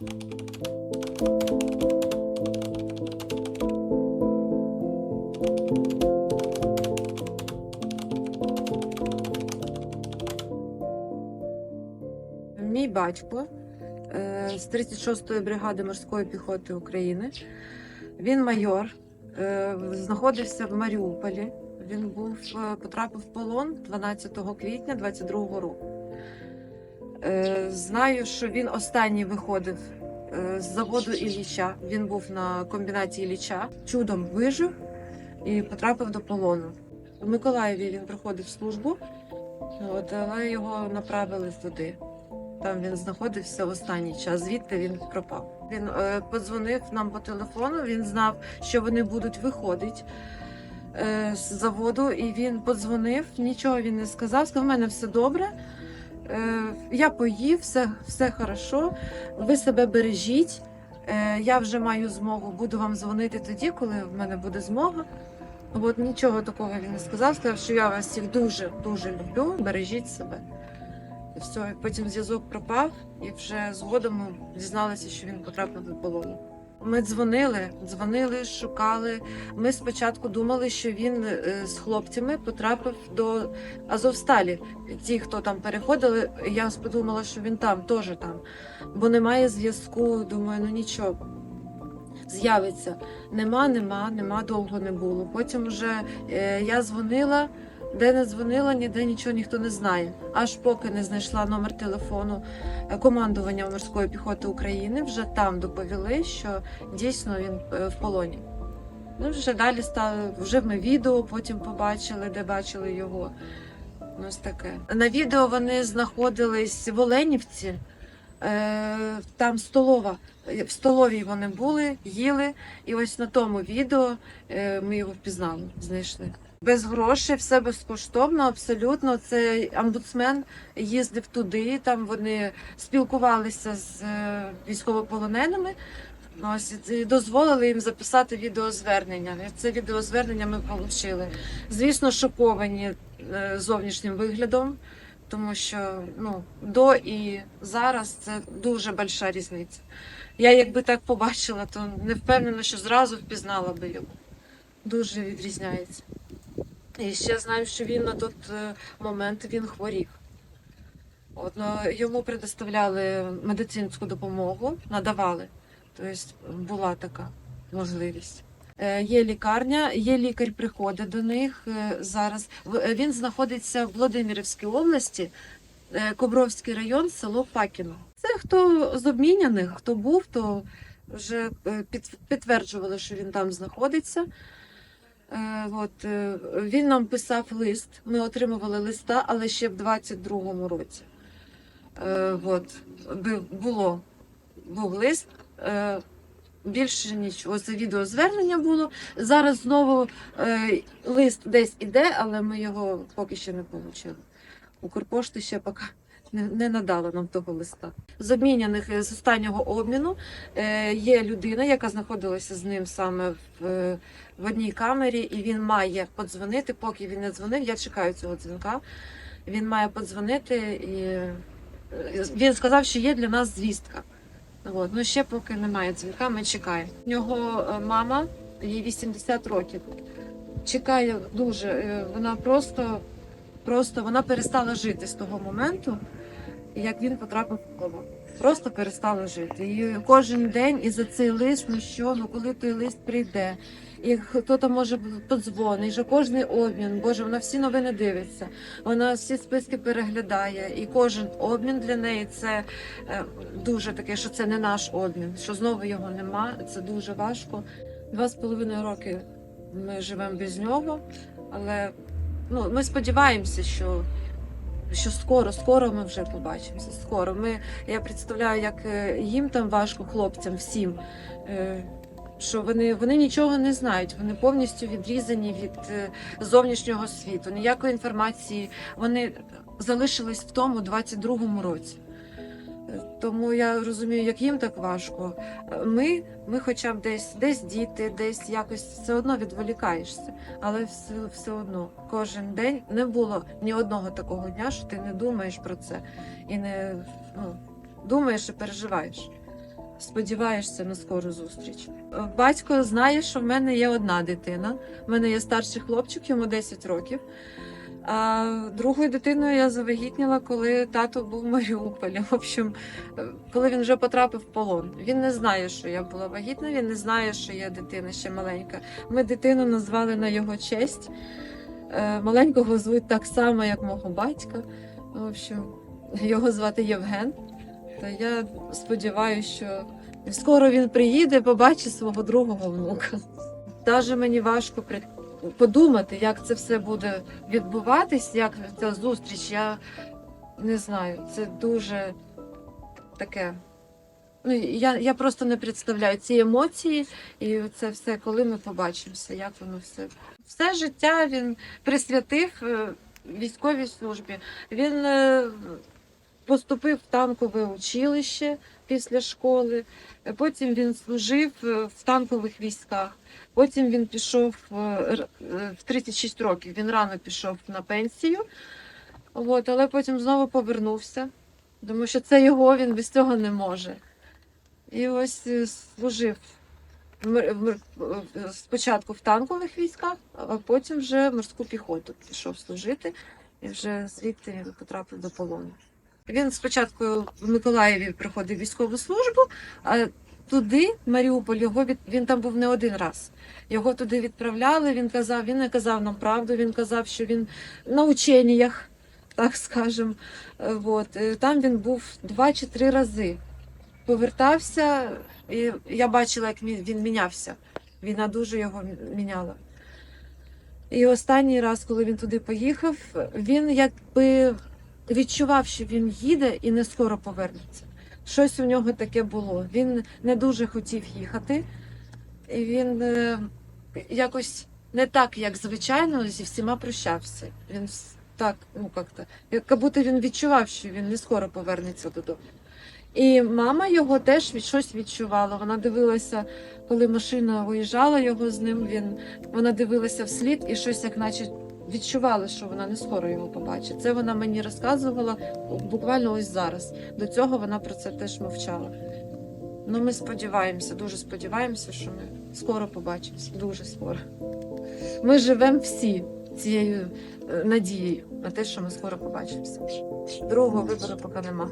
Мій батько е, з 36-ї бригади морської піхоти України. Він майор, е, знаходився в Маріуполі. Він був е, потрапив в полон 12 квітня 22 року. Е, Знаю, що він останній виходив е, з заводу Ілліча. Він був на комбінаті Ілліча. Чудом вижив і потрапив до полону. У Миколаєві він проходив службу, от, але його направили туди. Там він знаходився в останній час, звідти він пропав. Він е, подзвонив нам по телефону. Він знав, що вони будуть виходити е, з заводу, і він подзвонив. Нічого він не сказав. Сказав, у мене все добре. Е, я поїв, все, все хорошо. Ви себе бережіть. Е, я вже маю змогу, буду вам дзвонити тоді, коли в мене буде змога. От нічого такого він не сказав. Сказав, що я вас всіх дуже дуже люблю. Бережіть себе. Все, потім зв'язок пропав, і вже згодом ми дізналися, що він потрапив до полону. Ми дзвонили, дзвонили, шукали. Ми спочатку думали, що він е, з хлопцями потрапив до Азовсталі. Ті, хто там переходили, я подумала, що він там, теж там, бо немає зв'язку. Думаю, ну нічого. З'явиться. Нема, нема, нема, довго не було. Потім вже е, я дзвонила, де не дзвонила, ніде нічого ніхто не знає. Аж поки не знайшла номер телефону е, командування морської піхоти України, вже там доповіли, що дійсно він е, в полоні. Ну, вже далі стали, вже ми відео потім побачили, де бачили його. Ну, ось таке. На відео вони знаходились в Оленівці, е, там столова. В столовій вони були, їли, і ось на тому відео ми його впізнали, знайшли. Без грошей, все безкоштовно, абсолютно. Цей омбудсмен їздив туди, там вони спілкувалися з е, військовополоненими. Ось і дозволили їм записати відеозвернення. Це відеозвернення ми отримали. Звісно, шоковані е, зовнішнім виглядом, тому що ну, до і зараз це дуже большая різниця. Я якби так побачила, то не впевнена, що зразу впізнала би його. Дуже відрізняється. І ще знаю, що він на той е, момент він хворів. От, ну, йому предоставляли медицинську допомогу, надавали. Тобто була така можливість. Е, Є лікарня, є лікар приходить до них е, зараз. Він знаходиться в Володимирівській області, Кобровський район, село Пакіно. Це хто з обміняних, хто був, то вже підтверджували, що він там знаходиться. Е, От, е, він нам писав лист. Ми отримували листа, але ще в 22-му році. Е, От, було, був лист. Більше нічого. Це відеозвернення було. Зараз знову лист десь іде, але ми його поки ще не отримали. Укрпошти ще поки не, не надала нам того листа. З обміняних е, з останнього обміну е, є людина, яка знаходилася з ним саме в, е, в одній камері, і він має подзвонити. Поки він не дзвонив, я чекаю цього дзвінка. Він має подзвонити і він сказав, що є для нас звістка. От. Ну ще поки немає дзвінка, ми чекаємо. У нього мама, їй 80 років. Чекає дуже. Вона просто, просто вона перестала жити з того моменту, як він потрапив в кому. Просто перестала жити. І кожен день і за цей лист, ну що, ну коли той лист прийде, і хто там може подзвонить, вже кожний обмін, Боже, вона всі новини дивиться, вона всі списки переглядає, і кожен обмін для неї це е, дуже таке, що це не наш обмін, що знову його нема. Це дуже важко. Два з половиною роки ми живемо без нього, але ну, ми сподіваємося, що, що скоро, скоро ми вже побачимося. Скоро. Ми, я представляю, як е, їм там важко, хлопцям, всім. е, Що вони, вони нічого не знають, вони повністю відрізані від е, зовнішнього світу, ніякої інформації. Вони залишились в тому 22-му році. Тому я розумію, як їм так важко. Ми, ми хоча б десь, десь діти, десь якось все одно відволікаєшся. Але все, все одно кожен день не було ні одного такого дня, що ти не думаєш про це і не ну, думаєш і переживаєш. сподіваєшся на скору зустріч. Батько знає, що в мене є одна дитина. В мене є старший хлопчик, йому 10 років. А другою дитиною я завагітніла, коли тато був в Маріуполі. В общем, коли він вже потрапив в полон. Він не знає, що я була вагітна, він не знає, що я дитина ще маленька. Ми дитину назвали на його честь. Е, Маленького звуть так само, як мого батька. В общем, його звати Євген. Та я сподіваюся, що скоро він приїде, побачить свого другого внука. Даже мені важко подумати, як це все буде відбуватись, як ця зустріч. Я не знаю, це дуже таке. Ну, я, я просто не представляю ці емоції і це все, коли ми побачимося, як воно все. Все життя він присвятив е, військовій службі. Він е, поступив в танкове училище після школи, потім він служив е, в танкових військах. Потім він пішов е, е, в 36 років. Він рано пішов на пенсію, от, але потім знову повернувся, тому що це його, він без цього не може. І ось служив спочатку в танкових військах, а потім вже в морську піхоту пішов служити, і вже звідти потрапив до полону. Він спочатку в Миколаєві проходив військову службу, а туди, в Маріуполь, його від... він там був не один раз. Його туди відправляли. Він казав, він не казав нам правду. Він казав, що він на ученнях, так скажемо. Е, От. Е, Там він був два чи три рази. Повертався, і я бачила, як він мінявся. Війна дуже його міняла. І останній раз, коли він туди поїхав, він якби відчував, що він їде і не скоро повернеться. Щось у нього таке було. Він не дуже хотів їхати, і він е, якось не так, як звичайно, зі всіма прощався. Він так, ну як-то, як будто він відчував, що він не скоро повернеться додому. І мама його теж від щось відчувала. Вона дивилася, коли машина виїжджала його з ним. Він вона дивилася вслід і щось, як наче відчувала, що вона не скоро його побачить. Це вона мені розказувала буквально ось зараз. До цього вона про це теж мовчала. Ну, ми сподіваємося, дуже сподіваємося, що ми скоро побачимося. Дуже скоро. Ми живемо всі цією е, надією на те, що ми скоро побачимося. Другого вибору поки нема.